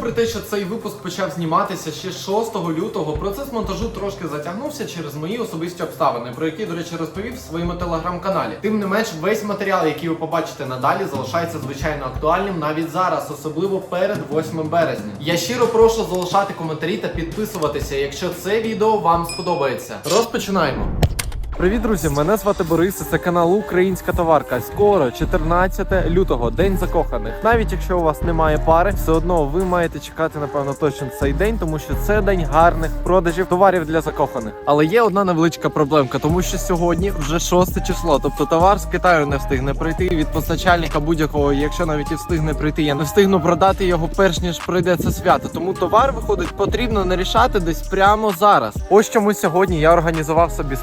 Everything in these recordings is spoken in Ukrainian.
попри те, що цей випуск почав зніматися ще 6 лютого, процес монтажу трошки затягнувся через мої особисті обставини, про які, до речі, розповів в своєму телеграм-каналі. Тим не менш, весь матеріал, який ви побачите надалі, залишається звичайно актуальним навіть зараз, особливо перед 8 березня. Я щиро прошу залишати коментарі та підписуватися, якщо це відео вам сподобається. Розпочинаємо. Привіт, друзі! Мене звати Борис. Це канал Українська товарка. Скоро 14 лютого, день закоханих. Навіть якщо у вас немає пари, все одно ви маєте чекати напевно точно цей день, тому що це день гарних продажів товарів для закоханих. Але є одна невеличка проблемка, тому що сьогодні вже 6 число. Тобто товар з Китаю не встигне прийти від постачальника будь-якого. Якщо навіть і встигне прийти, я не встигну продати його перш ніж пройде це свято. Тому товар виходить потрібно нарішати десь прямо зараз. Ось чому сьогодні я організував собі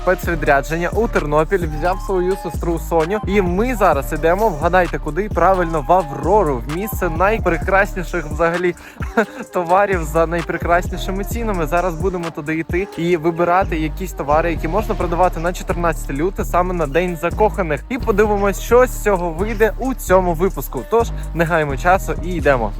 спецвідрядження у Тернопіль, взяв свою сестру Соню, і ми зараз ідемо. Вгадайте, куди правильно в Аврору, в місце найпрекрасніших взагалі товарів за найпрекраснішими цінами. Зараз будемо туди йти і вибирати якісь товари, які можна продавати на 14 люте, саме на день закоханих. І подивимось, що з цього вийде у цьому випуску. Тож не гаємо часу і йдемо.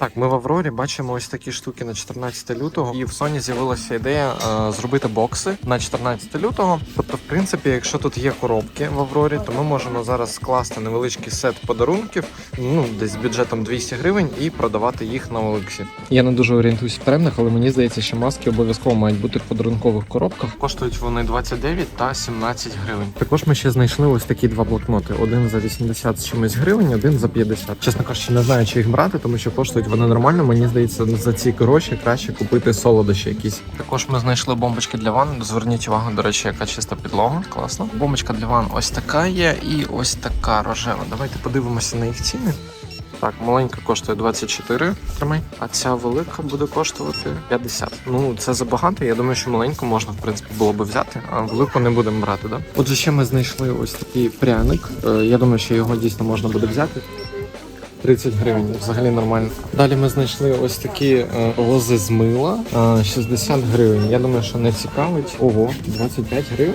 Так, ми в Аврорі бачимо ось такі штуки на 14 лютого, і в Sony з'явилася ідея е, зробити бокси на 14 лютого. Тобто, в принципі, якщо тут є коробки в Аврорі, то ми можемо зараз скласти невеличкий сет подарунків, ну десь з бюджетом 200 гривень, і продавати їх на Олексі. Я не дуже орієнтуюсь в трендах, але мені здається, що маски обов'язково мають бути в подарункових коробках. Коштують вони 29 та 17 гривень. Також ми ще знайшли ось такі два блокноти: один за 80 з чимось гривень, один за 50. Чесно кажучи, не знаю, чи їх брати, тому що коштують вони нормально. Мені здається, за ці гроші краще купити солодощі якісь. Також ми знайшли бомбочки для ванн. Зверніть увагу, до речі, яка чиста підлога. Класно. Бомбочка для ванн ось така є, і ось така рожева. Давайте подивимося на їх ціни. Так, маленька коштує 24, тримай, а ця велика буде коштувати 50. Ну це забагато. Я думаю, що маленьку можна в принципі було би взяти, а велику не будемо брати. Да? Отже, ще ми знайшли ось такий пряник. Е, Я думаю, що його дійсно можна буде взяти. 30 гривень, взагалі нормально. Далі ми знайшли ось такі е, лози з мила, е, 60 гривень. Я думаю, що не цікавить. Ого, 25 гривень.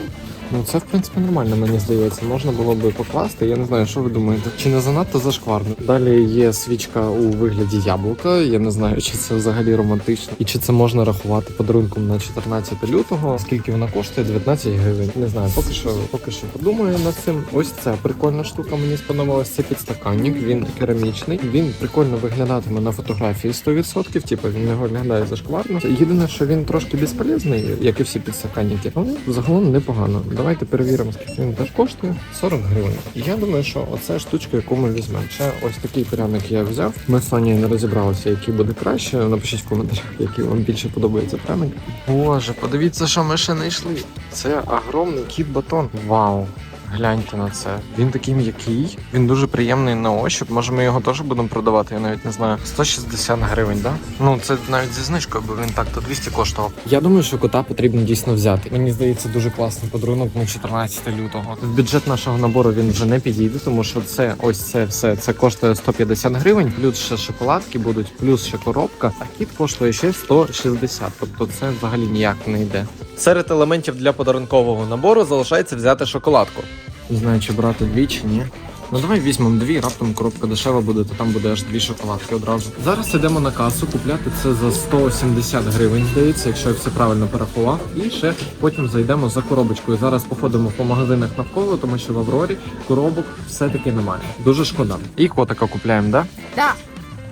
Ну це в принципі нормально, мені здається. Можна було би покласти. Я не знаю, що ви думаєте. Чи не занадто зашкварно? Далі є свічка у вигляді яблука. Я не знаю, чи це взагалі романтично і чи це можна рахувати подарунком на 14 лютого. Скільки вона коштує? 19 гривень. Не знаю, поки що, поки що подумаю над цим. Ось це прикольна штука. Мені сподобалась. Це підстаканник. Він керамічний. Він прикольно виглядатиме на фотографії 100%. Типу він не виглядає зашкварно. Єдине, що він трошки безполезний, як і всі підстаканники, але загалом непогано. Давайте перевіримо, скільки він теж коштує. 40 гривень. Я думаю, що оце штучка, яку ми візьмемо. Ще ось такий пряник я взяв. Ми з Соні не розібралися, який буде краще. Напишіть в коментарях, який вам більше подобається пряник. Боже, подивіться, що ми ще не йшли. Це огромний кіт батон. Вау! Гляньте на це. Він такий м'який, він дуже приємний на ощуп. Може, ми його теж будемо продавати, я навіть не знаю. 160 гривень, да? Ну це навіть зі знижкою, бо він так то 200 коштував. Я думаю, що кота потрібно дійсно взяти. Мені здається, дуже класний подарунок на 14 лютого. В бюджет нашого набору він вже не підійде, тому що це ось це все це коштує 150 гривень, плюс ще шоколадки будуть, плюс ще коробка. А кіт коштує ще 160. Тобто це взагалі ніяк не йде. Серед елементів для подарункового набору залишається взяти шоколадку. Не знаю, чи брати дві чи ні. Ну давай візьмемо дві, раптом коробка дешева буде, то там буде аж дві шоколадки одразу. Зараз йдемо на касу купляти це за 170 гривень, здається, якщо я все правильно порахував. І ще потім зайдемо за коробочкою. Зараз походимо по магазинах навколо, тому що в Аврорі коробок все-таки немає. Дуже шкода. І котика купляємо, да? Да.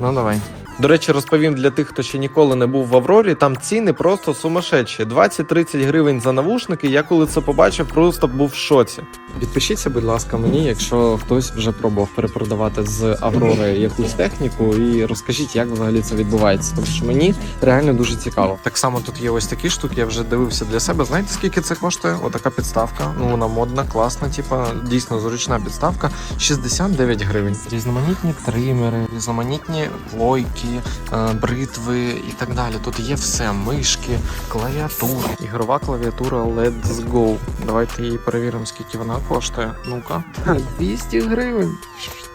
Ну давай. До речі, розповім для тих, хто ще ніколи не був в Аврорі. Там ціни просто сумасшедші. 20-30 гривень за навушники. Я коли це побачив, просто був в шоці. Підпишіться, будь ласка, мені, якщо хтось вже пробував перепродавати з Аврори якусь техніку, і розкажіть, як взагалі це відбувається. Тому що мені реально дуже цікаво. Так само тут є ось такі штуки. Я вже дивився для себе. Знаєте, скільки це коштує? Отака підставка. Ну вона модна, класна, типа дійсно зручна підставка. 69 гривень. Різноманітні тримери, різноманітні плойки, е, бритви і так далі. Тут є все: мишки, клавіатура, ігрова клавіатура Let's Go. Давайте її перевіримо, скільки вона коштує? Ну-ка. 200 гривень.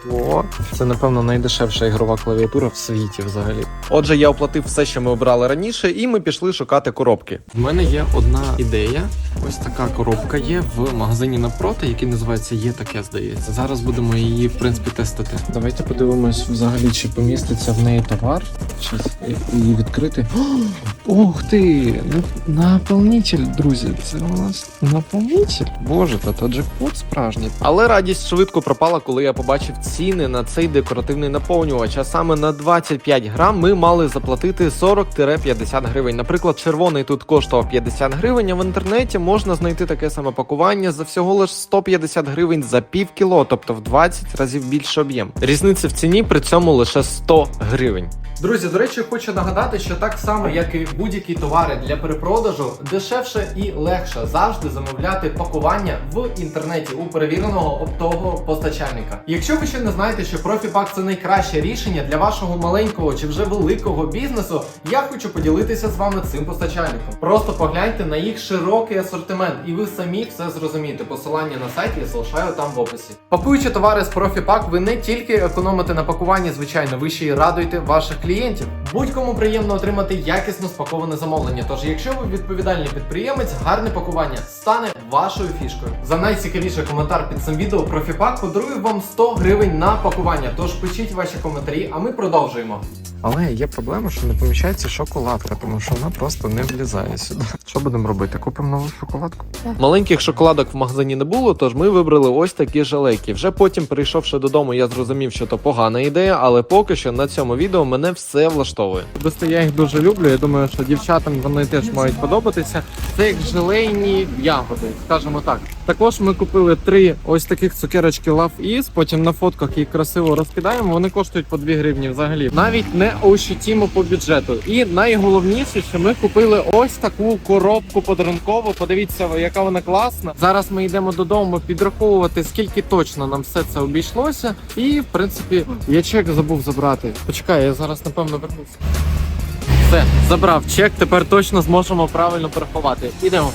Що? Це, напевно, найдешевша ігрова клавіатура в світі взагалі. Отже, я оплатив все, що ми обрали раніше, і ми пішли шукати коробки. В мене є одна ідея. Ось така коробка є в магазині напроти, який називається Є таке, здається. Зараз будемо її, в принципі, тестити. Давайте подивимось взагалі, чи поміститься в неї товар. Щас її відкрити. О, Ух ти! Наповнитель, друзі. Це у нас наповнитель. Боже, та то джекпот справжній. Але радість швидко пропала, коли я побачив ціни на цей декоративний наповнювач. А саме на 25 грам ми мали заплатити 40-50 гривень. Наприклад, червоний тут коштував 50 гривень, а в інтернеті можна знайти таке саме пакування за всього лише 150 гривень за пів кіло, тобто в 20 разів більше об'єм. Різниця в ціні при цьому лише 100 гривень. Друзі, до речі, хочу нагадати, що так само, як і будь-які товари для перепродажу, дешевше і легше завжди замовляти пакування в інтернеті у перевіреного оптового постачальника. Якщо ви ще не знаєте, що профіпак це найкраще рішення для вашого маленького чи вже великого бізнесу, я хочу поділитися з вами цим постачальником. Просто погляньте на їх широкий асортимент, і ви самі все зрозумієте. Посилання на сайті я залишаю там в описі. Пакуючи товари з профіпак, ви не тільки економите на пакуванні, звичайно, ви ще й радуєте ваших клієнтів. клиентів. Будь-кому приємно отримати якісно спаковане замовлення. Тож, якщо ви відповідальний підприємець, гарне пакування стане вашою фішкою. За найцікавіший коментар під цим відео профіпак подарую вам 100 гривень на пакування. Тож пишіть ваші коментарі, а ми продовжуємо. Але є проблема, що не поміщається шоколадка, тому що вона просто не влізає сюди. Що будемо робити? Купимо нову шоколадку? Маленьких шоколадок в магазині не було, тож ми вибрали ось такі жалейки. Вже потім, прийшовши додому, я зрозумів, що то погана ідея, але поки що на цьому відео мене все влаштовує. Просто я їх дуже люблю. Я думаю, що дівчатам вони теж мають подобатися. Це як желейні ягоди, скажімо так. Також ми купили три ось таких цукерочки Love Is, Потім на фотках їх красиво розкидаємо. Вони коштують по 2 гривні взагалі. Навіть не ощутимо по бюджету. І найголовніше, що ми купили ось таку коробку подарункову. Подивіться, яка вона класна. Зараз ми йдемо додому підраховувати, скільки точно нам все це обійшлося. І в принципі, я чек забув забрати. Почекай, я зараз напевно вернуся. Все, забрав чек. Тепер точно зможемо правильно порахувати. Ідемо.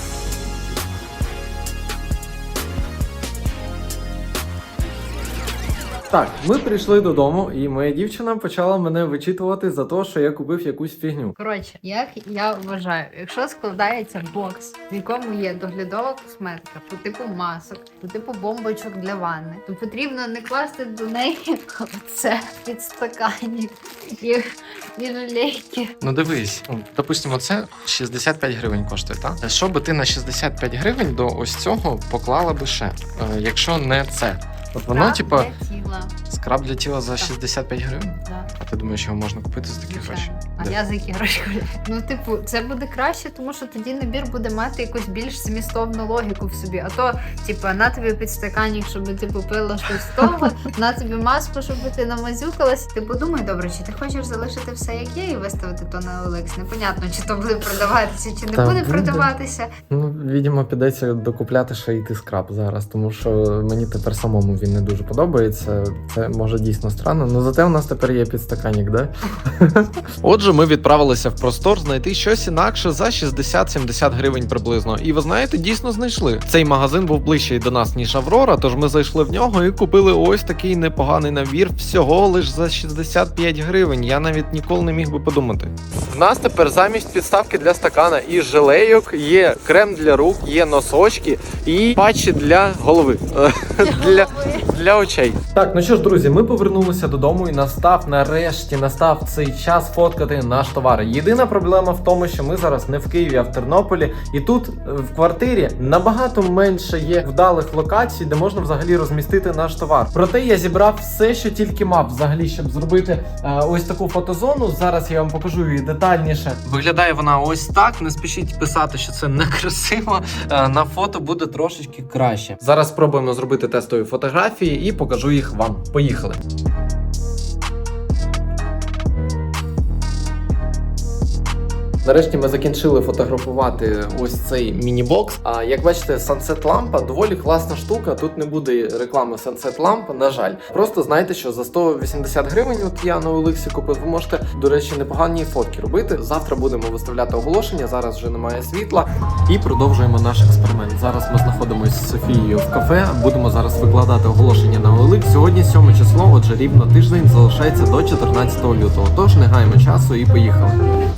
Так, ми прийшли додому, і моя дівчина почала мене вичитувати за те, що я купив якусь фігню. Коротше, як я вважаю, якщо складається бокс, в якому є доглядова косметика, по типу масок, по типу бомбочок для ванни, то потрібно не класти до неї це підстаканник і, і жалейки. Ну дивись, ну, допустимо, це 65 гривень коштує, так? Що би ти на 65 гривень до ось цього поклала би ще, е, якщо не це? От воно, Скраб типа, для тіла. скраб для тіла за 65 гривень? Да. А ти думаєш, його можна купити за такі гроші? А Де? я за які гроші купляю? Ну, типу, це буде краще, тому що тоді набір буде мати якусь більш змістовну логіку в собі. А то, типу, на тобі підстаканник, щоб ти попила щось з того, на тобі маску, щоб ти намазюкалась. Ти подумай, добре, чи ти хочеш залишити все як є і виставити то на OLX? Непонятно, чи то буде продаватися, чи не Та буде буде. продаватися. Ну, відомо, підеться докупляти ще йти скраб зараз, тому що мені тепер самому він не дуже подобається. Це може дійсно странно. Ну зате у нас тепер є підстаканник, да? Отже, ми відправилися в простор знайти щось інакше за 60-70 гривень приблизно. І ви знаєте, дійсно знайшли. Цей магазин був ближчий до нас, ніж Аврора, тож ми зайшли в нього і купили ось такий непоганий набір всього лиш за 65 гривень. Я навіть ніколи не міг би подумати. В нас тепер замість підставки для стакана і желейок є крем для рук, є носочки і патчі для голови. для, для очей. Так, ну що ж, друзі, ми повернулися додому і настав нарешті настав цей час фоткати наш товар. Єдина проблема в тому, що ми зараз не в Києві, а в Тернополі, і тут е, в квартирі набагато менше є вдалих локацій, де можна взагалі розмістити наш товар. Проте я зібрав все, що тільки мав, взагалі, щоб зробити е, ось таку фотозону. Зараз я вам покажу її детальніше. Виглядає вона ось так. Не спішіть писати, що це некрасиво. Е, на фото буде трошечки краще. Зараз спробуємо зробити тестові фотографії і покажу їх вам. Поїхали. Нарешті ми закінчили фотографувати ось цей міні-бокс. А як бачите, Sunset лампа доволі класна штука. Тут не буде реклами Sunset лампа, на жаль. Просто знайте, що за 180 гривень, от я на Олексі купив, ви можете, до речі, непогані фотки робити. Завтра будемо виставляти оголошення. Зараз вже немає світла. І продовжуємо наш експеримент. Зараз ми знаходимося з Софією в кафе. Будемо зараз викладати оголошення на OLX. Сьогодні 7 число, отже, рівно тиждень залишається до 14 лютого. Тож не гаємо часу і поїхали.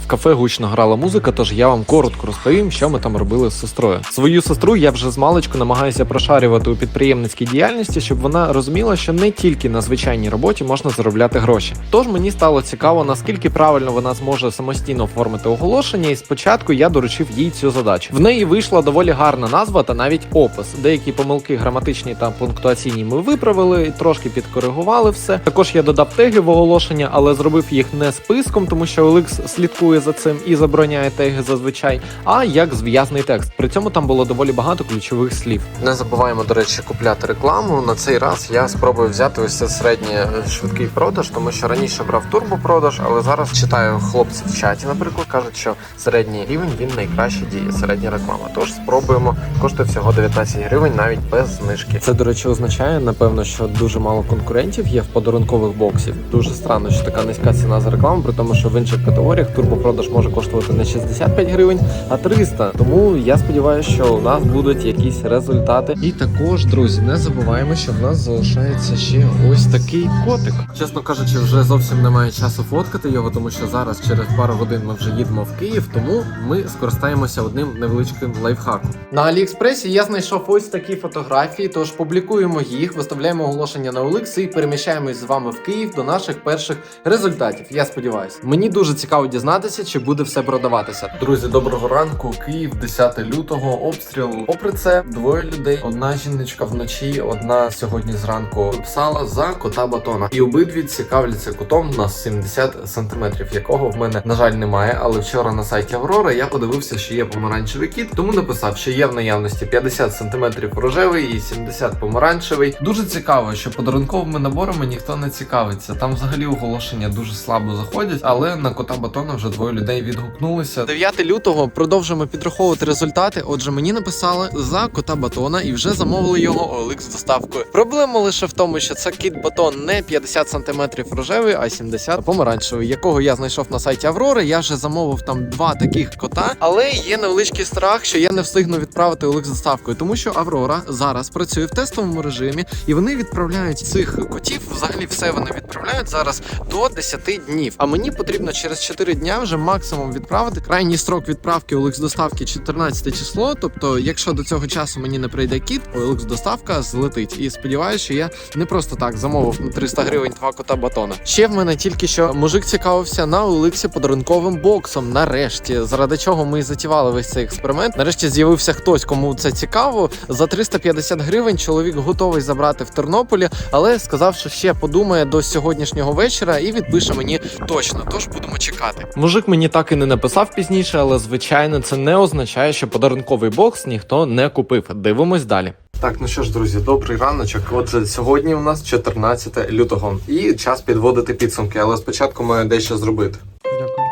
В кафе гучно грала музика, тож я вам коротко розповім, що ми там робили з сестрою. Свою сестру я вже з маличку намагаюся прошарювати у підприємницькій діяльності, щоб вона розуміла, що не тільки на звичайній роботі можна заробляти гроші. Тож мені стало цікаво, наскільки правильно вона зможе самостійно оформити оголошення, і спочатку я доручив їй цю задачу. В неї вийшла доволі гарна назва та навіть опис. Деякі помилки граматичні та пунктуаційні ми виправили, трошки підкоригували все. Також я додав теги в оголошення, але зробив їх не списком, тому що OLX слідкує за цим і забороняє теги зазвичай, а як зв'язний текст. При цьому там було доволі багато ключових слів. Не забуваємо, до речі, купляти рекламу. На цей раз я спробую взяти ось це середній е, швидкий продаж, тому що раніше брав турбопродаж, але зараз читаю хлопців в чаті, наприклад, кажуть, що середній рівень він найкраще діє, середня реклама. Тож спробуємо. Коштує всього 19 гривень, навіть без знижки. Це, до речі, означає, напевно, що дуже мало конкурентів є в подарункових боксів. Дуже странно, що така низька ціна за рекламу, при тому, що в інших категоріях турбопродаж може коштувати не 65 гривень, а 300. Тому я сподіваюся, що у нас будуть якісь результати. І також, друзі, не забуваємо, що в нас залишається ще ось такий котик. Чесно кажучи, вже зовсім немає часу фоткати його, тому що зараз через пару годин ми вже їдемо в Київ, тому ми скористаємося одним невеличким лайфхаком. На Аліекспресі я знайшов ось такі фотографії, тож публікуємо їх, виставляємо оголошення на OLX і переміщаємось з вами в Київ до наших перших результатів. Я сподіваюся. Мені дуже цікаво дізнатися, чи буде все продаватися. Друзі, доброго ранку. Київ, 10 лютого, обстріл. Попри це, двоє людей. Одна жіночка вночі, одна сьогодні зранку писала за кота батона. І обидві цікавляться котом на 70 сантиметрів, якого в мене на жаль немає. Але вчора на сайті Аврора я подивився, що є помаранчевий кіт, тому написав, що є в наявності 50 сантиметрів рожевий і 70 помаранчевий. Дуже цікаво, що подарунковими наборами ніхто не цікавиться. Там взагалі оголошення дуже слабо заходять, але на кота батона вже двоє людей відгукнулися. 9 лютого продовжуємо підраховувати результати. Отже, мені написали за кота батона і вже замовили його OLX з доставкою. Проблема лише в тому, що це кіт батон не 50 см рожевий, а 70 помаранчевий, якого я знайшов на сайті Аврори. Я вже замовив там два таких кота, але є невеличкий страх, що я не встигну відправити OLX з доставкою, тому що Аврора зараз працює в тестовому режимі, і вони відправляють цих котів. Взагалі все вони відправляють зараз до 10 днів. А мені потрібно через 4 дня вже максимум відправити. Крайній строк відправки OLX доставки 14 число. Тобто, якщо до цього часу мені не прийде кіт, OLX доставка злетить. І сподіваюся, що я не просто так замовив на 300 гривень два кота батона. Ще в мене тільки що мужик цікавився на OLX подарунковим боксом. Нарешті, заради чого ми затівали весь цей експеримент. Нарешті з'явився хтось, кому це цікаво. За 350 гривень чоловік готовий забрати в Тернополі, але сказав, що ще подумає до сьогоднішнього вечора і відпише мені точно. Тож будемо чекати. Мужик мені так і не написав пізніше, але звичайно, це не означає, що подарунковий бокс ніхто не купив. Дивимось далі. Так, ну що ж, друзі, добрий раночок. Отже, сьогодні у нас 14 лютого, і час підводити підсумки, але спочатку маю дещо зробити. Дякую.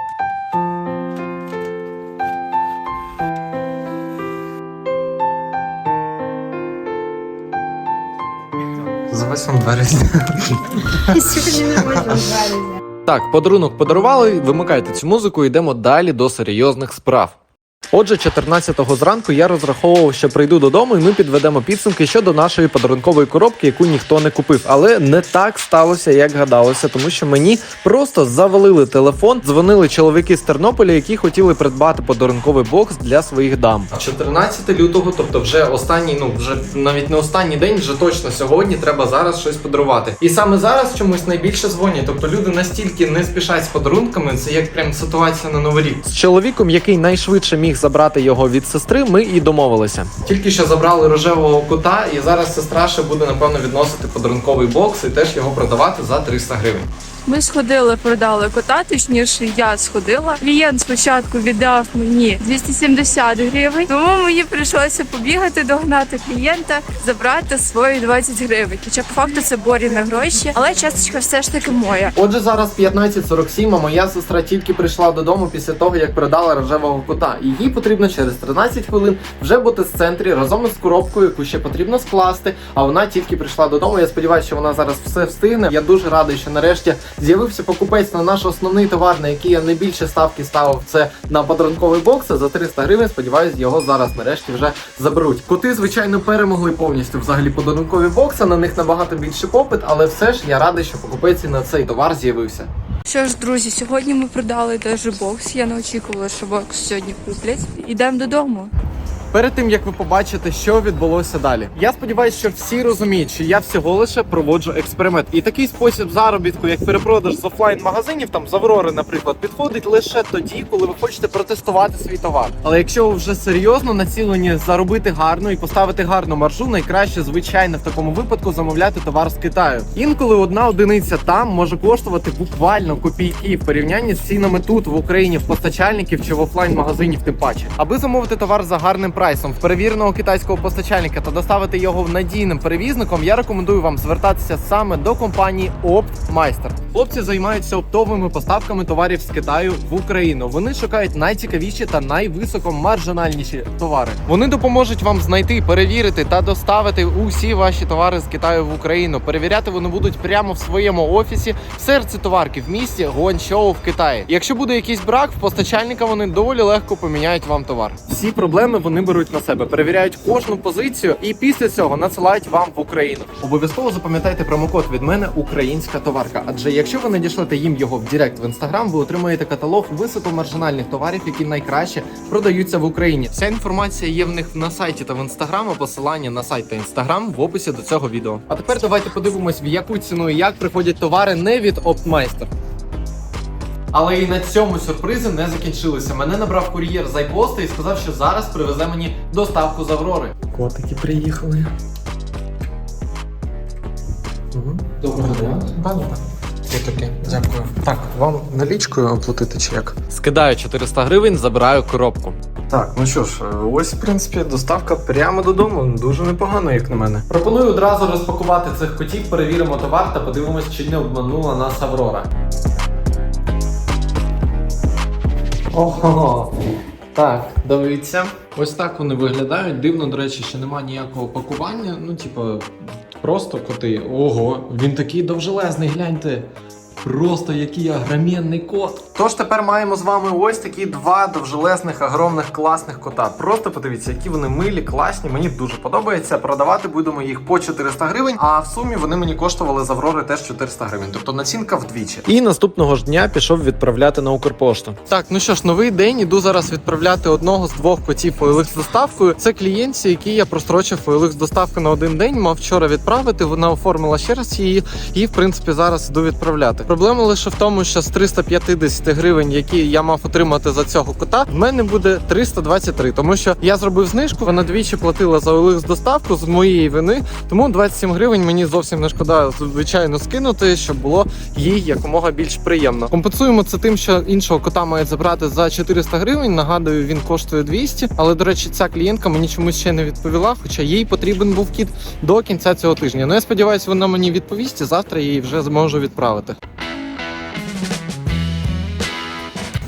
Зависом двері. Сьогодні не можна березня. Так, подарунок подарували. Вимикайте цю музику, йдемо далі до серйозних справ. Отже, 14-го зранку я розраховував, що прийду додому, і ми підведемо підсумки щодо нашої подарункової коробки, яку ніхто не купив. Але не так сталося, як гадалося, тому що мені просто завалили телефон. Дзвонили чоловіки з Тернополя, які хотіли придбати подарунковий бокс для своїх дам. 14 лютого, тобто вже останній, ну вже навіть не останній день, вже точно сьогодні треба зараз щось подарувати. І саме зараз чомусь найбільше дзвонять. Тобто люди настільки не спішать з подарунками. Це як прям ситуація на новий рік. З чоловіком, який найшвидше міг забрати його від сестри, ми і домовилися. Тільки що забрали рожевого кота, і зараз сестра ще буде напевно відносити подарунковий бокс і теж його продавати за 300 гривень. Ми сходили, продали кота, точніше, я сходила. Клієнт спочатку віддав мені 270 гривень, тому мені прийшлося побігати, догнати клієнта, забрати свої 20 гривень. Хоча по факту це борі на гроші, але часточка все ж таки моя. Отже, зараз 15.47, а моя сестра тільки прийшла додому після того, як продала рожевого кота. Їй потрібно через 13 хвилин вже бути в центрі разом із коробкою, яку ще потрібно скласти. А вона тільки прийшла додому. Я сподіваюся, що вона зараз все встигне. Я дуже радий, що нарешті з'явився покупець на наш основний товар, на який я найбільше ставки ставив. Це на подарунковий бокс за 300 гривень. Сподіваюсь, його зараз нарешті вже заберуть. Коти, звичайно, перемогли повністю взагалі подарункові бокси. На них набагато більше попит, але все ж я радий, що покупець на цей товар з'явився. Що ж, друзі, сьогодні ми продали теж бокс. Я не очікувала, що бокс сьогодні куплять. Ідемо додому. Перед тим як ви побачите, що відбулося далі. Я сподіваюся, що всі розуміють, що я всього лише проводжу експеримент. І такий спосіб заробітку, як перепродаж з офлайн магазинів, там з Аврори, наприклад, підходить лише тоді, коли ви хочете протестувати свій товар. Але якщо ви вже серйозно націлені заробити гарно і поставити гарну маржу, найкраще, звичайно, в такому випадку замовляти товар з Китаю. Інколи одна одиниця там може коштувати буквально копійки в порівнянні з цінами тут в Україні в постачальників чи в офлайн магазинів, тим паче. Аби замовити товар за гарним прайсом в перевіреного китайського постачальника та доставити його надійним перевізником, я рекомендую вам звертатися саме до компанії OptMeister. Хлопці займаються оптовими поставками товарів з Китаю в Україну. Вони шукають найцікавіші та найвисокомаржинальніші товари. Вони допоможуть вам знайти, перевірити та доставити усі ваші товари з Китаю в Україну. Перевіряти вони будуть прямо в своєму офісі в серці товарки в місті Гуанчжоу в Китаї. Якщо буде якийсь брак в постачальника, вони доволі легко поміняють вам товар. Всі проблеми вони беруть на себе, перевіряють кожну позицію і після цього надсилають вам в Україну. Обов'язково запам'ятайте промокод від мене українська товарка. Адже якщо ви надішлете їм його в Директ в інстаграм, ви отримаєте каталог високомаржинальних товарів, які найкраще продаються в Україні. Вся інформація є в них на сайті та в інстаграм. а Посилання на сайт та інстаграм в описі до цього відео. А тепер давайте подивимось, в яку ціну і як приходять товари не від Optmeister. Але і на цьому сюрпризи не закінчилися. Мене набрав кур'єр з айпоста і сказав, що зараз привезе мені доставку з Аврори. Котики приїхали. Доброго дня. Пані. Котики, дякую. Так, вам налічкою оплатити чи як? Скидаю 400 гривень, забираю коробку. Так, ну що ж, ось в принципі доставка прямо додому. Дуже непогано, як на мене. Пропоную одразу розпакувати цих котів, перевіримо товар та подивимось, чи не обманула нас Аврора. Ого. Так, дивіться. Ось так вони виглядають. Дивно, до речі, що немає ніякого пакування. Ну, типу, просто коти. Ого, він такий довжелезний, гляньте. Просто який агромінний кот. Тож тепер маємо з вами ось такі два довжелезних, огромних, класних кота. Просто подивіться, які вони милі, класні. Мені дуже подобається. Продавати будемо їх по 400 гривень, а в сумі вони мені коштували з Аврори теж 400 гривень. Тобто націнка вдвічі. І наступного ж дня пішов відправляти на Укрпошту. Так, ну що ж, новий день. Іду зараз відправляти одного з двох котів OLX з доставкою. Це клієнтці, який я прострочив OLX з доставки на один день. Мав вчора відправити. Вона оформила ще раз її, і в принципі зараз іду відправляти. Проблема лише в тому, що з 350 гривень, які я мав отримати за цього кота, в мене буде 323, тому що я зробив знижку. Вона двічі платила за OLX з доставку з моєї вини. Тому 27 гривень мені зовсім не шкода, звичайно, скинути, щоб було їй якомога більш приємно. Компенсуємо це тим, що іншого кота мають забрати за 400 гривень. Нагадую, він коштує 200. Але до речі, ця клієнтка мені чомусь ще не відповіла, хоча їй потрібен був кіт до кінця цього тижня. Ну я сподіваюся, вона мені відповість. і Завтра я її вже зможу відправити.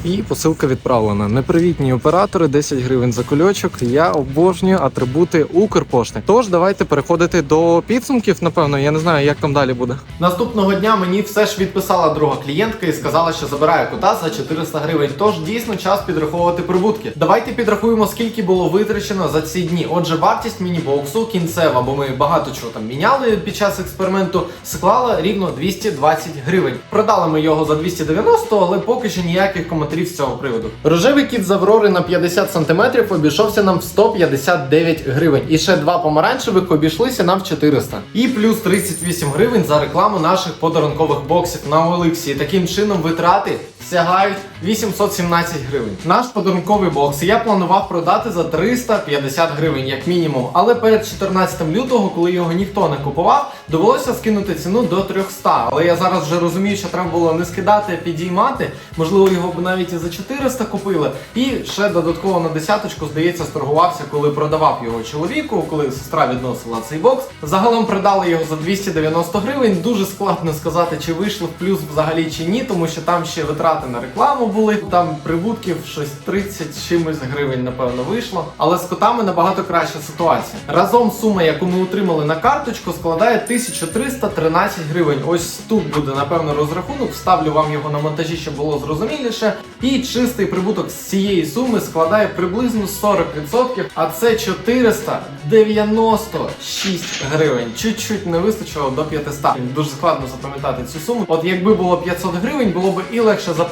І посилка відправлена. Непривітні оператори, 10 гривень за кульочок. Я обожнюю атрибути Укрпошти. Тож давайте переходити до підсумків. Напевно, я не знаю, як там далі буде. Наступного дня мені все ж відписала друга клієнтка і сказала, що забирає кота за 400 гривень. Тож дійсно час підраховувати прибутки. Давайте підрахуємо, скільки було витрачено за ці дні. Отже, вартість міні-боксу кінцева, бо ми багато чого там міняли під час експерименту, склала рівно 220 гривень. Продали ми його за 290, але поки що ніяких коментарів з цього приводу. Рожевий кіт з Аврори на 50 см обійшовся нам в 159 гривень. І ще два помаранчевих обійшлися нам в 400. І плюс 38 гривень за рекламу наших подарункових боксів на OLX. Таким чином витрати сягають 817 гривень. Наш подарунковий бокс я планував продати за 350 гривень, як мінімум. Але перед 14 лютого, коли його ніхто не купував, довелося скинути ціну до 300. Але я зараз вже розумію, що треба було не скидати, а підіймати. Можливо, його б навіть і за 400 купили. І ще додатково на десяточку, здається, сторгувався, коли продавав його чоловіку, коли сестра відносила цей бокс. Загалом придали його за 290 гривень. Дуже складно сказати, чи вийшло в плюс взагалі чи ні, тому що там ще витрати на рекламу були. Там прибутків щось 30 чимось гривень, напевно, вийшло. Але з котами набагато краща ситуація. Разом сума, яку ми отримали на карточку, складає 1313 гривень. Ось тут буде напевно розрахунок. Вставлю вам його на монтажі, щоб було зрозуміліше. І чистий прибуток з цієї суми складає приблизно 40%, а це 496 гривень. Чуть-чуть не вистачило до 500. Дуже складно запам'ятати цю суму. От якби було 500 гривень, було б і легше запам'ятати,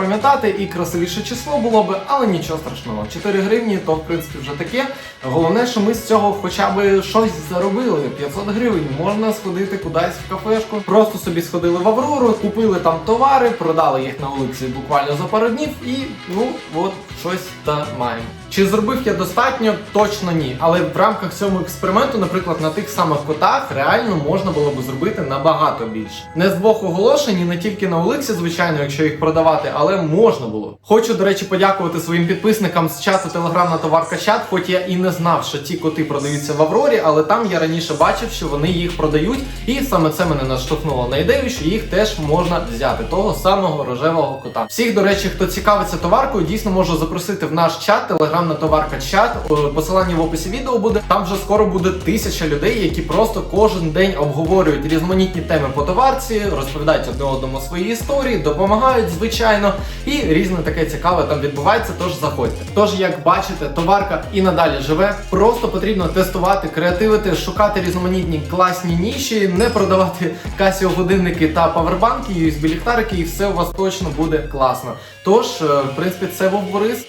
і красивіше число було би, але нічого страшного. 4 гривні, то в принципі вже таке. Головне, що ми з цього хоча б щось заробили. 500 гривень можна сходити кудись в кафешку. Просто собі сходили в Аврору, купили там товари, продали їх на вулиці буквально за пару днів, і ну от щось та маємо. Чи зробив я достатньо? Точно ні. Але в рамках цього експерименту, наприклад, на тих самих котах реально можна було би зробити набагато більше. Не з двох оголошень, не тільки на Олексі, звичайно, якщо їх продавати, але можна було. Хочу, до речі, подякувати своїм підписникам з чату Телеграм на товарка чат, хоч я і не знав, що ті коти продаються в Аврорі, але там я раніше бачив, що вони їх продають, і саме це мене наштовхнуло на ідею, що їх теж можна взяти, того самого рожевого кота. Всіх, до речі, хто цікавиться товаркою, дійсно можу запросити в наш чат, телеграм на товарка чат. Посилання в описі відео буде. Там вже скоро буде тисяча людей, які просто кожен день обговорюють різноманітні теми по товарці, розповідають одне одному свої історії, допомагають, звичайно, і різне таке цікаве там відбувається. Тож заходьте. Тож, як бачите, товарка і надалі живе. Просто потрібно тестувати, креативити, шукати різноманітні класні ніші, не продавати касіо годинники та павербанки, USB ліхтарики, і все у вас точно буде класно. Тож, е, в принципі, це був Борис.